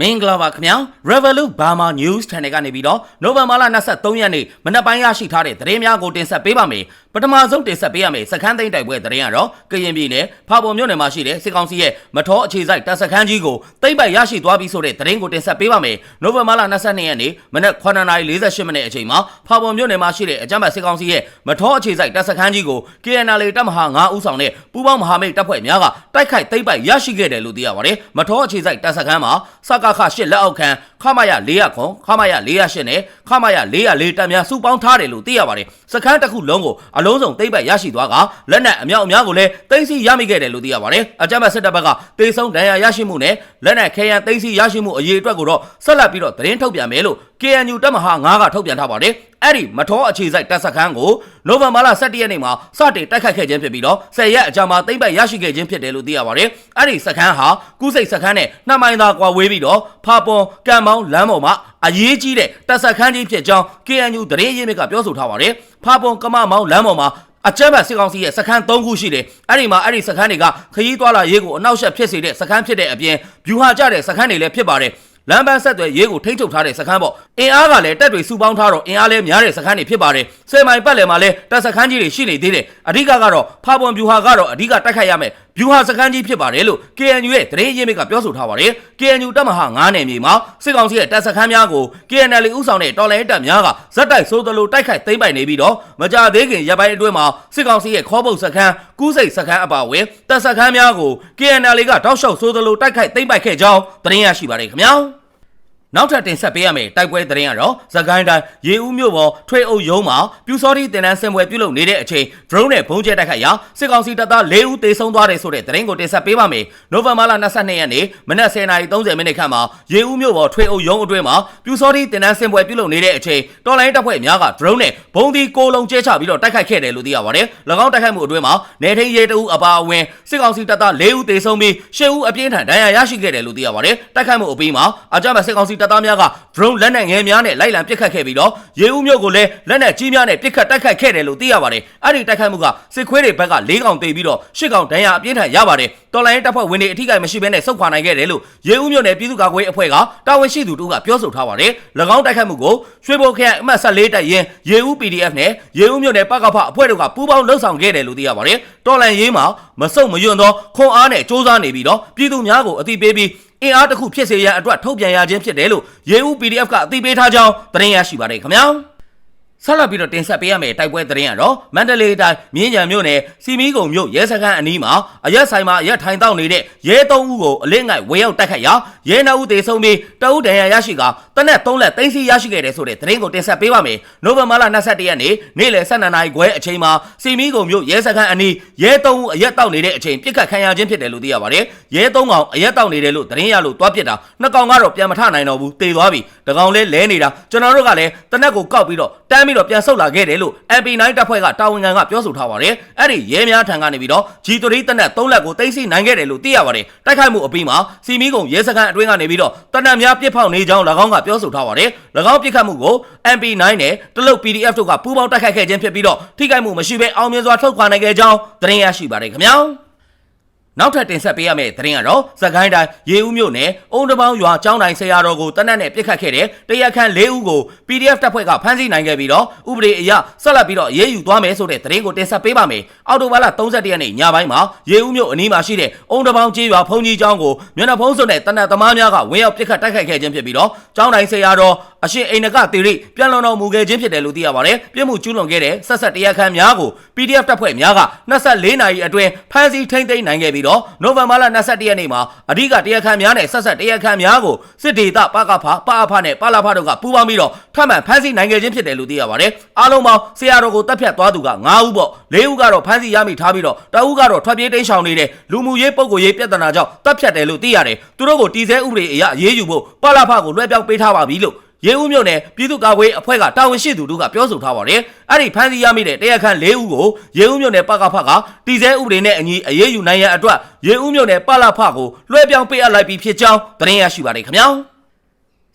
မင်္ဂလာပါခင်ဗျာ Revolut Burma News Channel ကနေပြီးတော့နိုဝင်ဘာလ23ရက်နေ့မနက်ပိုင်းရရှိထားတဲ့သတင်းများကိုတင်ဆက်ပေးပါမယ်ပထမဆုံးတင်ဆက်ပေးရမယ်စခန်းသိမ်းတိုက်ပွဲသတင်းကတော့ကရင်ပြည်နယ်ဖာပုံမြို့နယ်မှာရှိတဲ့စစ်ကောင်စီရဲ့မထောအခြေစိုက်တပ်စခန်းကြီးကိုသိမ်းပိုက်ရရှိသွားပြီဆိုတဲ့သတင်းကိုတင်ဆက်ပေးပါမယ်နိုဝင်ဘာလ22ရက်နေ့မနက်9:48မိနစ်အချိန်မှာဖာပုံမြို့နယ်မှာရှိတဲ့အကြမ်းဖက်စစ်ကောင်စီရဲ့မထောအခြေစိုက်တပ်စခန်းကြီးကို KNL တပ်မဟာ9ဦးဆောင်တဲ့ပူးပေါင်းမဟာမိတ်တပ်ဖွဲ့များကတိုက်ခိုက်သိမ်းပိုက်ရရှိခဲ့တယ်လို့သိရပါတယ်မထောအခြေစိုက်တပ်စခန်းမှာစကခ8လက်အောက်ခံခမရ400ခွန်ခမရ408နဲ့ခမရ404တပ်များစုပေါင်းထားတယ်လို့သိရပါတယ်စခန်းတစ်ခုလုံးကိုအလုံးစုံသိမ်းပိုက်ရရှိသွားကလက်နက်အမြောက်အများကိုလည်းသိမ်းဆည်းရမိခဲ့တယ်လို့သိရပါတယ်အကြမ်းဖက်စစ်တပ်ဘက်ကတေဆုံးဒဏ်ရာရရှိမှုနဲ့လက်နက်ခဲယံသိမ်းဆည်းရရှိမှုအရေးအတွက်ကိုတော့ဆက်လက်ပြီးတော့သတင်းထုတ်ပြန်မယ်လို့ KNU တပ်မဟာ9ကထုတ်ပြန်ထားပါတယ်အဲ့ဒီမထောအခြေစိုက်တပ်စခန်းကိုနိုဝင်ဘာလ17ရက်နေ့မှာစတင်တိုက်ခိုက်ခဲ့ခြင်းဖြစ်ပြီးတော့10ရက်အကြာမှာသိမ်းပိုက်ရရှိခဲ့ခြင်းဖြစ်တယ်လို့သိရပါတယ်အဲ့ဒီစခန်းဟာကုစိတ်စခန်းနဲ့နှစ်မိုင်သာကွာဝေးပြီးတော့ဖာပွန်ကံမောင်းလမ်းပေါ်မှာအရေးကြီးတဲ့တပ်စခန်းကြီးဖြစ်ကြောင်း KNU သတင်းရင်းမြစ်ကပြောဆိုထားပါတယ်ဖာပွန်ကမမောင်းလမ်းပေါ်မှာအကြမ်းဖက်စစ်ကောင်စီရဲ့စခန်း၃ခုရှိတယ်။အဲ့ဒီမှာအဲ့ဒီစခန်းတွေကခရီးသွားလာရေးကိုအနောက်ရှက်ဖြစ်စေတဲ့စခန်းဖြစ်တဲ့အပြင်ဗျူဟာကျတဲ့စခန်းတွေလည်းဖြစ်ပါတယ်။ လမ်းပန်းဆက်သွယ်ရေးကိုထိန်းချုပ်ထားတဲ့စခန်းပေါ့။အင်အားကလည်းတက်တွေစုပေါင်းထားတော့အင်အားလည်းများတဲ့စခန်းတွေဖြစ်ပါတယ်။ဆယ်မိုင်ပတ်လည်မှာလည်းတပ်စခန်းကြီးတွေရှိနေသေးတယ်။အဓိကကတော့ဖာပွန်ဗျူဟာကတော့အဓိကတိုက်ခိုက်ရမယ်။ဗျူဟာစခန်းကြီးဖြစ်ပါတယ်လို့ KNU ရဲ့သတင်းရင်းမြစ်ကပြောဆိုထားပါတယ်။ KNU တပ်မဟာ9နယ်မြေမှာစစ်ကောင်စီရဲ့တပ်စခန်းများကို KNL ဥဆောင်တဲ့တော်လိုင်းတပ်များကဇက်တိုက်ဆိုးသလိုတိုက်ခိုက်သိမ်းပိုက်နေပြီးတော့မကြသေးခင်ရပ်ပိုင်းအတွင်းမှာစစ်ကောင်စီရဲ့ခေါ်ပုတ်စခန်းကူးစိတ်စခန်းအပါအဝင်တပ်စခန်းများကို KNL ကတောက်လျှောက်ဆိုးသလိုတိုက်ခိုက်သိမ်းပိုက်ခဲ့ကြောင်းသတင်းရရှိပါတယ်ခင်ဗျာ။ နောက်ထပ်တင်ဆက်ပေးရမယ့်တိုက်ပွဲသတင်းကတော့သကိုင်းတိုင်းရေဦးမြို့ပေါ်ထွေအုပ်ရုံးမှာပြူစောတိတင်နန်းစင်ပွဲပြုလုပ်နေတဲ့အချိန် drone နဲ့ဘုံကျဲတိုက်ခိုက်ရာစစ်ကောင်စီတပ်သား၄ဦးသေဆုံးသွားတယ်ဆိုတဲ့သတင်းကိုတင်ဆက်ပေးပါမယ်။နိုဝင်ဘာလ22ရက်နေ့မနက်10:30မိနစ်ခန့်မှာရေဦးမြို့ပေါ်ထွေအုပ်ရုံးအတွင်းမှာပြူစောတိတင်နန်းစင်ပွဲပြုလုပ်နေတဲ့အချိန်တော်လိုင်းတပ်ဖွဲ့များက drone နဲ့ဘုံဒီကိုလုံးကျဲချပြီးတော့တိုက်ခိုက်ခဲ့တယ်လို့သိရပါတယ်။၎င်းတိုက်ခိုက်မှုအတွင်းမှာနေထိန်ရဲတအူအပါအဝင်စစ်ကောင်စီတပ်သား၄ဦးသေဆုံးပြီး၈ဦးအပြင်းထန်ဒဏ်ရာရရှိခဲ့တယ်လို့သိရပါတယ်။တိုက်ခိုက်မှုအပြီးမှာအကြမ်းဖက်စစ်ကောင်စီတပ်သားများက drone လက်နက်ငယ်များနဲ့လိုက်လံပစ်ခတ်ခဲ့ပြီးတော့ရေဦးမြို့ကိုလည်းလက်နက်ကြီးများနဲ့ပစ်ခတ်တိုက်ခိုက်ခဲ့တယ်လို့သိရပါတယ်။အဲ့ဒီတိုက်ခိုက်မှုကစစ်ခွေးတွေဘက်က၄កောင်တေပြီးတော့၈កောင်ဒဏ်ရာအပြင်းထန်ရပါတယ်။တော်လိုင်းတပ်ဖွဲ့ဝင်တွေအထိကိမရှိဘဲနဲ့ဆုတ်ခွာနိုင်ခဲ့တယ်လို့ရေဦးမြို့နယ်ပြည်သူ့ကာကွယ်ရေးအဖွဲ့ကတာဝန်ရှိသူတို့ကပြောဆိုထားပါတယ်။၎င်းတိုက်ခိုက်မှုကိုရွှေဘိုခရိုင်အမှတ်14တပ်ရင်းရေဦး PDF နဲ့ရေဦးမြို့နယ်ပကဖအဖွဲ့တို့ကပူးပေါင်းလှုပ်ဆောင်ခဲ့တယ်လို့သိရပါတယ်။တော်လန်ရေးမှာမဆုတ်မယွံ့သောခွန်အားနဲ့စ조사နေပြီးတော့ပြည်သူများကိုအသိပေးပြီး အင်အားတစ်ခုဖြစ်စေရန်အတွက်ထုတ်ပြန်ရခြင်းဖြစ်တယ်လို့ရေဦး PDF ကအသိပေးထားကြောင်းသတင်းရရှိပါတယ်ခင်ဗျာ။ ဆက်လက်ပြီးတော့တင်ဆက်ပေးရမယ့်တိုက်ပွဲသတင်းကတော့မန္တလေးတိုင်းမြင်းကြံမြို့နယ်စီမီကုံမြို့ရဲစခန်းအနီးမှာအရက်ဆိုင်မှာအရက်ထိုင်တောက်နေတဲ့ရဲသုံးဦးကိုအလင်းငိုက်ဝေရောက်တိုက်ခတ်ရာရဲနှစ်ဦးသေဆုံးပြီးတအုပ်ဒဏ်ရာရရှိကတနက်သုံးလက်သိမ်းဆီးရရှိခဲ့တယ်ဆိုတဲ့သတင်းကိုတင်ဆက်ပေးပါမယ်။နိုဝင်ဘာလ22ရက်နေ့နေ့လယ်12နာရီခွဲအချိန်မှာစီမီကုံမြို့ရဲစခန်းအနီးရဲသုံးဦးအရက်တောက်နေတဲ့အချိန်ပြစ်ခတ်ခံရခြင်းဖြစ်တယ်လို့သိရပါတယ်။ရဲသုံးကောင်အရက်တောက်နေတယ်လို့သတင်းရလို့တွားပစ်တာနှစ်ကောင်ကတော့ပြန်မထနိုင်တော့ဘူးတေသွားပြီ။တကောင်လဲလဲနေတာကျွန်တော်တို့ကလည်းတနက်ကိုကောက်ပြီးတော့တန်းပြီးတော့ပြန်ဆုတ်လာခဲ့တယ်လို့ MP9 တပ်ဖွဲ့ကတာဝန်ခံကပြောဆိုထားပါတယ်။အဲ့ဒီရဲများထံကနေပြီးတော့ G3 တနက်3လက်ကိုသိမ်းဆည်းနိုင်ခဲ့တယ်လို့သိရပါတယ်။တိုက်ခိုက်မှုအပြီးမှာစီမီကုံရဲစခန်းအတွင်းကနေပြီးတော့တနက်များပြစ်ဖောက်နေကြောင်း၎င်းကပြောဆိုထားပါတယ်။၎င်းပြစ်ခတ်မှုကို MP9 နဲ့တလုတ် PDF တို့ကပူးပေါင်းတိုက်ခိုက်ခဲ့ခြင်းဖြစ်ပြီးတော့ထိခိုက်မှုမရှိဘဲအောင်မြင်စွာထုတ်ခွာနိုင်ခဲ့ကြောင်းသတင်းရရှိပါတယ်ခင်ဗျာ။ နောက်ထပ်တင်ဆက်ပေးရမယ့်သတင်းကတော့စကိုင်းတိုင်းရေဦးမြို့နယ်အုံတပေါင်းရွာကျောင်းတိုင်းဆရာတော်ကိုတနက်နဲ့ပြစ်ခတ်ခဲ့တဲ့တရက်ခန့်၄ဦးကို PDF တပ်ဖွဲ့ကဖမ်းဆီးနိုင်ခဲ့ပြီးတော့ဥပဒေအရဆက်လက်ပြီးတော့ရေးယူသွားမယ်ဆိုတဲ့သတင်းကိုတင်ဆက်ပေးပါမယ်။အော်တိုဘာလ31ရက်နေ့ညပိုင်းမှာရေဦးမြို့အနီးမှာရှိတဲ့အုံတပေါင်းကျေးရွာဖုန်ကြီးကျောင်းကိုမျက်နှာဖုံးစွပ်တဲ့တနက်သမားများကဝင်ရောက်ပြစ်ခတ်တိုက်ခိုက်ခဲ့ခြင်းဖြစ်ပြီးတော့ကျောင်းတိုင်းဆရာတော် အရှင်အိန္ဒကတေရိပြန်လွန်တော်မူခဲ့ခြင်းဖြစ်တယ်လို့သိရပါတယ်။ပြစ်မှုကျူးလွန်ခဲ့တဲ့ဆက်ဆက်တရားခံများကို PDF တပ်ဖွဲ့များက24နာရီအတွင်းဖမ်းဆီးထိန်းသိမ်းနိုင်ခဲ့ပြီးတော့နိုဝင်ဘာလ22ရက်နေ့မှာအဓိကတရားခံများနဲ့ဆက်ဆက်တရားခံများကိုစစ်ဒေသပကဖပအဖနဲ့ပလာဖတို့ကပူးပေါင်းပြီးတော့ထပ်မံဖမ်းဆီးနိုင်ခဲ့ခြင်းဖြစ်တယ်လို့သိရပါတယ်။အားလုံးပေါင်းဆရာတော်ကိုတပ်ဖြတ်သွားသူက9ဦးပေါ့။၄ဦးကတော့ဖမ်းဆီးရမိထားပြီးတော့တဦးကတော့ထွက်ပြေးတိမ်းရှောင်နေတဲ့လူမှုရေးပုံကိုရေးပြဿနာကြောင့်တပ်ဖြတ်တယ်လို့သိရတယ်။သူတို့ကိုတီစဲဥပဒေအရအေးအေးယူဖို့ပလာဖကိုလွှဲပြောင်းပေးထားပါပြီလို့ ရေဦးမြို့နယ်ပြည်သူ့ကာကွယ်အဖွဲ့ကတာဝန်ရှိသူတို့ကပြောဆိုထားပါတယ်။အဲ့ဒီဖမ်းဆီးရမိတဲ့တရားခံ၄ဦးကိုရေဦးမြို့နယ်ပကဖကတီစဲဥပဒေနဲ့အညီအရေးယူနိုင်ရန်အတွက်ရေဦးမြို့နယ်ပလဖကိုလွှဲပြောင်းပေးအပ်လိုက်ပြီးဖြစ်ကြောင်းသတင်းရရှိပါတယ်ခင်ဗျာ။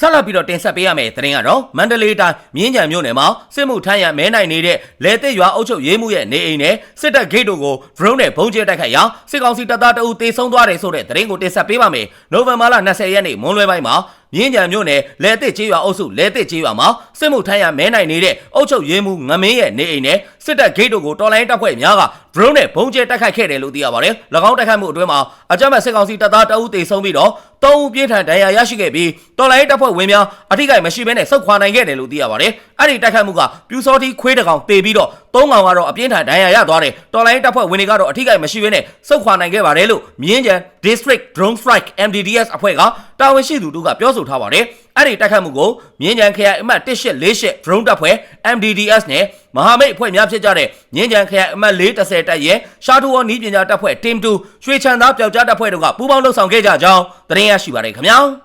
ဆက်လက်ပြီးတော့တင်ဆက်ပေးရမယ့်သတင်းကတော့မန္တလေးတိုင်းမြင်းကြံမြို့နယ်မှာစစ်မှုထမ်းရမဲနိုင်နေတဲ့လဲတစ်ရွာအုပ်ချုပ်ရေးမှုရဲ့နေအိမ်နဲ့စစ်တပ်ဂိတ်တို့ကို drone နဲ့ဘုံကျဲတိုက်ခိုက်ရာစစ်ကောင်စီတပ်သားတအူတေဆုံးသွားတယ်ဆိုတဲ့သတင်းကိုတင်ဆက်ပေးပါမယ်။နိုဝင်ဘာလ20ရက်နေ့မွန်းလွဲပိုင်းမှာ မြင်းကြံမြို့နယ်လဲတစ်ကျေးရွာအုပ်စုလဲတစ်ကျေးရွာမှာစစ်မှုထမ်းရမဲနိုင်နေတဲ့အုပ်ချုပ်ရေးမှုငမင်းရဲ့နေအိမ်နဲ့စစ်တပ်ဂိတ်တို့ကိုတော်လိုင်းတပ်ဖွဲ့များက drone နဲ့ဘုံကျဲတိုက်ခိုက်ခဲ့တယ်လို့သိရပါတယ်။၎င်းတိုက်ခိုက်မှုအတွင်းမှာအကြမ်းဖက်စစ်ကောင်စီတပ်သားတအူတေဆုံးပြီးတော့၃ဦးပြင်းထန်ဒဏ်ရာရရှိခဲ့ပြီးတော်လိုင်းတပ်ဖွဲ့ဝင်များအထိကိမရှိဘဲနဲ့ဆုတ်ခွာနိုင်ခဲ့တယ်လို့သိရပါတယ်။အဲ့ဒီတိုက်ခိုက်မှုကပြူစောတိခွေးတကောင်တေပြီးတော့ သုံးကောင်ကတော့အပြင်းထန်ဒဏ်ရာရသွားတယ်။တော်လိုင်းတပ်ဖွဲ့ဝင်တွေကတော့အထိကိမရှိဘဲနဲ့ဆုတ်ခွာနိုင်ခဲ့ပါတယ်လို့မြင်းကြံ District Drone Strike MDDS အဖွဲ့ကတာဝန်ရှိသူတို့ကပြောဆိုထားပါတယ်။အဲ့ဒီတိုက်ခိုက်မှုကိုမြင်းကြံခရိုင်အမှတ်1848 Drone တပ်ဖွဲ့ MDDS နဲ့မဟာမိတ်အဖွဲ့များဖြစ်ကြတဲ့မြင်းကြံခရိုင်အမှတ်430တပ်ရဲ့ရှာတူဝေါ်နီးပညာတပ်ဖွဲ့ Team 2ရွှေချန်သားပျောက်ကြားတပ်ဖွဲ့တို့ကပူးပေါင်းလှုပ်ဆောင်ခဲ့ကြကြောင်းသတင်းရရှိပါတယ်ခင်ဗျာ။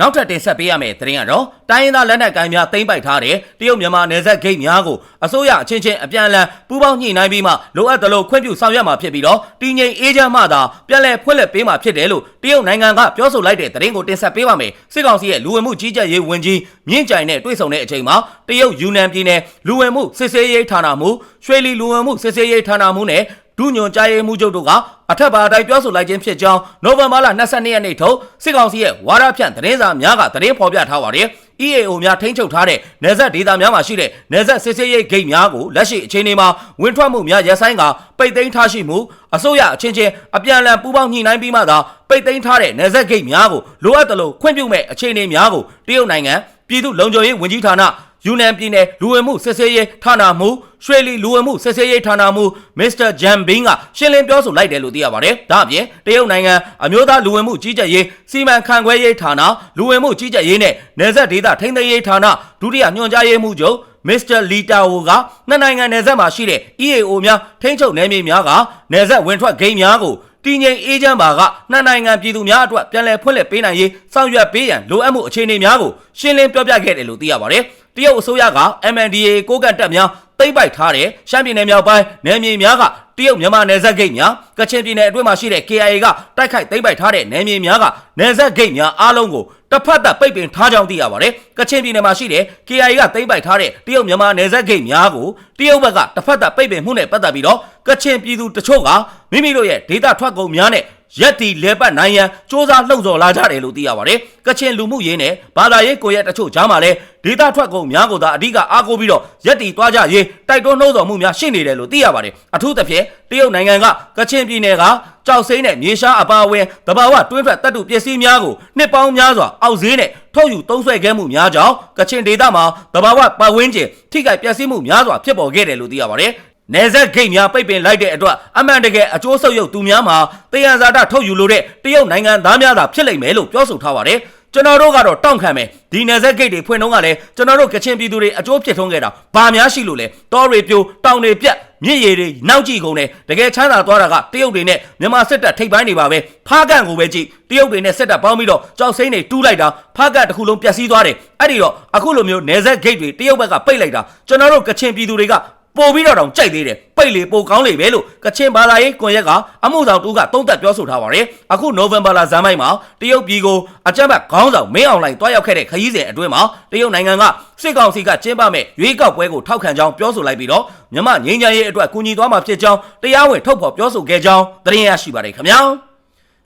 နောက်ထပ်တင်ဆက်ပေးရမယ့်သတင်းကတော့တိုင်းရင်းသားလက်နက်ကိုင်များသိမ်းပိုက်ထားတဲ့တရုတ်မြန်မာနယ်စပ်ဂိတ်များကိုအစိုးရအချင်းချင်းအပြန်အလှန်ပူးပေါင်းညှိနှိုင်းပြီးမှလိုအပ်သလိုခွင့်ပြုဆောင်ရွက်မှာဖြစ်ပြီးတော့တည်ငြိမ်အေးချမ်းမှသာပြန်လည်ဖွင့်လှစ်ပေးမှာဖြစ်တယ်လို့တရုတ်နိုင်ငံကပြောဆိုလိုက်တဲ့သတင်းကိုတင်ဆက်ပေးပါမယ်စစ်ကောင်စီရဲ့လူဝင်မှုကြီးကြပ်ရေးဝန်ကြီးမြင့်ကြိုင်နဲ့တွေ့ဆုံတဲ့အချိန်မှာတရုတ်ယူနန်ပြည်နယ်လူဝင်မှုစစ်ဆေးရေးဌာနမှရွှေလီလူဝင်မှုစစ်ဆေးရေးဌာနမှနဲ့ ဒုညွန်ကြားရေးမှူးချုပ်တို့ကအထက်ပါအတိုင်းပြောဆိုလိုက်ခြင်းဖြစ်ကြောင်းနိုဝင်ဘာလ22ရက်နေ့ထုတ်စစ်ကောင်စီရဲ့ဝါဒဖြန့်သတင်းစာများကသတင်းဖော်ပြထားပါတယ်။ EAO များထိန်းချုပ်ထားတဲ့နေဆက်ဒေသများမှာရှိတဲ့နေဆက်စစ်ဆေးရေးဂိတ်များကိုလက်ရှိအခြေအနေမှာဝင်ထွက်မှုများရပ်ဆိုင်းကပိတ်သိမ်းထားရှိမှုအစိုးရအချင်းချင်းအပြန်အလှန်ပူးပေါင်းညှိနှိုင်းပြီးမှသာပိတ်သိမ်းထားတဲ့နေဆက်ဂိတ်များကိုလိုအပ်သလိုခွင့်ပြုမဲ့အခြေအနေများကိုတရုတ်နိုင်ငံပြည်သူ့လုံခြုံရေးဝန်ကြီးဌာန ယူနန်ပြည်နယ်လူဝင်မှုစစ်ဆေးရေးဌာနမှရွှေလီလူဝင်မှုစစ်ဆေးရေးဌာနမှမစ္စတာဂျန်ဘင်းကရှင်းလင်းပြောဆိုလိုက်တယ်လို့သိရပါတယ်။ဒါအပြင်တရုတ်နိုင်ငံအမျိုးသားလူဝင်မှုကြီးကြပ်ရေးစီမံခန့်ခွဲရေးဌာနလူဝင်မှုကြီးကြပ်ရေးနဲ့နယ်စပ်ဒေသထိန်းသိမ်းရေးဌာနဒုတိယညွှန်ကြားရေးမှူးချုပ်မစ္စတာလီတာဝိုကနှစ်နိုင်ငံနယ်စပ်မှာရှိတဲ့ EAO များထိန်းချုပ်နယ်မြေများကနယ်စပ်ဝင်ထွက်ဂိမ်းများကိုတည်ငြိမ်အေးချမ်းပါကနှစ်နိုင်ငံပြည်သူများအတွက်ပြန်လည်ဖွင့်လှစ်ပေးနိုင်ရေးဆောင်ရွက်ပေးရန်လိုအပ်မှုအခြေအနေများကိုရှင်းလင်းပြောပြခဲ့တယ်လို့သိရပါတယ်။ တရုတ်အစိုးရက MNDAA ကိုကန့်တပ်များသိမ့်ပိုက်ထားတဲ့ရှမ်းပြည်နယ်မြောက်ပိုင်းနယ်မြေများကတရုတ်မြန်မာနယ်စပ်ဂိတ်များကချင်ပြည်နယ်အတွင်းမှာရှိတဲ့ KIA ကတိုက်ခိုက်သိမ့်ပိုက်ထားတဲ့နယ်မြေများကနယ်စပ်ဂိတ်များအားလုံးကိုတစ်ဖက်သက်ပိတ်ပင်ထားကြောင်းသိရပါတယ်။ကချင်ပြည်နယ်မှာရှိတဲ့ KIA ကသိမ့်ပိုက်ထားတဲ့တရုတ်မြန်မာနယ်စပ်ဂိတ်များကိုတရုတ်ဘက်ကတစ်ဖက်သက်ပိတ်ပင်မှုနဲ့ပတ်သက်ပြီးတော့ကချင်ပြည်သူတချို့ကမိမိတို့ရဲ့ဒေတာထွက်ကုန်များနဲ့ ရက်တီလဲပတ်နိုင်ရန်စ조사လှုံ့ဆော်လာကြတယ်လို့သိရပါတယ်။ကချင်လူမှုရေးနဲ့ဘာသာရေးကိုရက်တချို့ကြားမှာလည်းဒေတာထွက်ကုန်များကိုသာအဓိကအားကိုးပြီးတော့ရက်တီသွားကြရေးတိုက်တွန်းနှိုးဆော်မှုများရှိနေတယ်လို့သိရပါတယ်။အထူးသဖြင့်တရုတ်နိုင်ငံကကချင်ပြည်နယ်ကကြောက်စိမ့်နဲ့မြေရှားအပါအဝင်တဘာဝတွင်းထွက်တပ်တုပစ္စည်းများကိုနှစ်ပေါင်းများစွာအောက်ဈေးနဲ့ထုတ်ယူသုံးစွဲခဲ့မှုများကြောင့်ကချင်ဒေသမှာတဘာဝပတ်ဝန်းကျင်ထိခိုက်ပျက်စီးမှုများစွာဖြစ်ပေါ်ခဲ့တယ်လို့သိရပါတယ်။ နယ်စပ်ဂိတ်များပိတ်ပင်လိုက်တဲ့အတွက်အမှန်တကယ်အကျိုးဆုပ်ယုပ်သူများမှာတယံဇာတထုတ်ယူလိုတဲ့တရုတ်နိုင်ငံသားများသာဖြစ်လိမ့်မယ်လို့ပြောဆိုထားပါတယ်ကျွန်တော်တို့ကတော့တောင့်ခံမယ်ဒီနယ်စပ်ဂိတ်တွေဖွင့်တော့ကလည်းကျွန်တော်တို့ကချင်ပြည်သူတွေအကျိုးဖြစ်ထုံးခဲ့တာဘာများရှိလို့လဲတောတွေပြိုတောင်တွေပြက်မြစ်ရည်တွေနောက်ကြည့်ကုန်တယ်တကယ်ချမ်းသာသွားတာကတရုတ်တွေနဲ့မြန်မာစစ်တပ်ထိပ်ပိုင်းတွေပါပဲဖားကန်ကိုပဲကြည့်တရုတ်တွေနဲ့စစ်တပ်ပေါင်းပြီးတော့ကြောက်စိမ့်တွေတူးလိုက်တာဖားကန်တစ်ခုလုံးပျက်စီးသွားတယ်အဲ့ဒီတော့အခုလိုမျိုးနယ်စပ်ဂိတ်တွေတရုတ်ဘက်ကပိတ်လိုက်တာကျွန်တော်တို့ကချင်ပြည်သူတွေက ပို့ပြီးတော့တောင်ကြိုက်သေးတယ်ပိတ်လေပိုကောင်းလေပဲလို့ကချင်ဘာသာရေးကွန်ရက်ကအမှုဆောင်တူကတုံးသက်ပြောဆိုထားပါတယ်အခုနိုဝင်ဘာလဇန်မိုက်မှာတရုတ်ပြည်ကိုအကြမ်းဖက်ခေါင်းဆောင်မင်းအောင်လှိုင်တွားရောက်ခဲ့တဲ့ခရီးစဉ်အတွင်းမှာတရုတ်နိုင်ငံကစစ်ကောင်စီကကျင်းပမဲ့ရွေးကောက်ပွဲကိုထောက်ခံကြောင်းပြောဆိုလိုက်ပြီးတော့မြန်မာငြိမ်းချမ်းရေးအတွက်ကူညီသွားမှာဖြစ်ကြောင်းတရားဝင်ထုတ်ဖော်ပြောဆိုခဲ့ကြောင်းသတင်းရရှိပါတယ်ခင်ဗျာ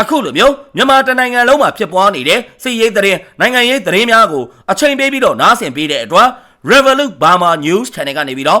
အခုလိုမျိုးမြန်မာတနိုင်ငံလုံးမှာဖြစ်ပွားနေတဲ့စစ်ရေးသတင်းနိုင်ငံရေးသတင်းများကိုအချိန်ပေးပြီးတော့နားဆင်ပေးတဲ့အတွက် Revolut Burma News Channel ကနေပြီးတော့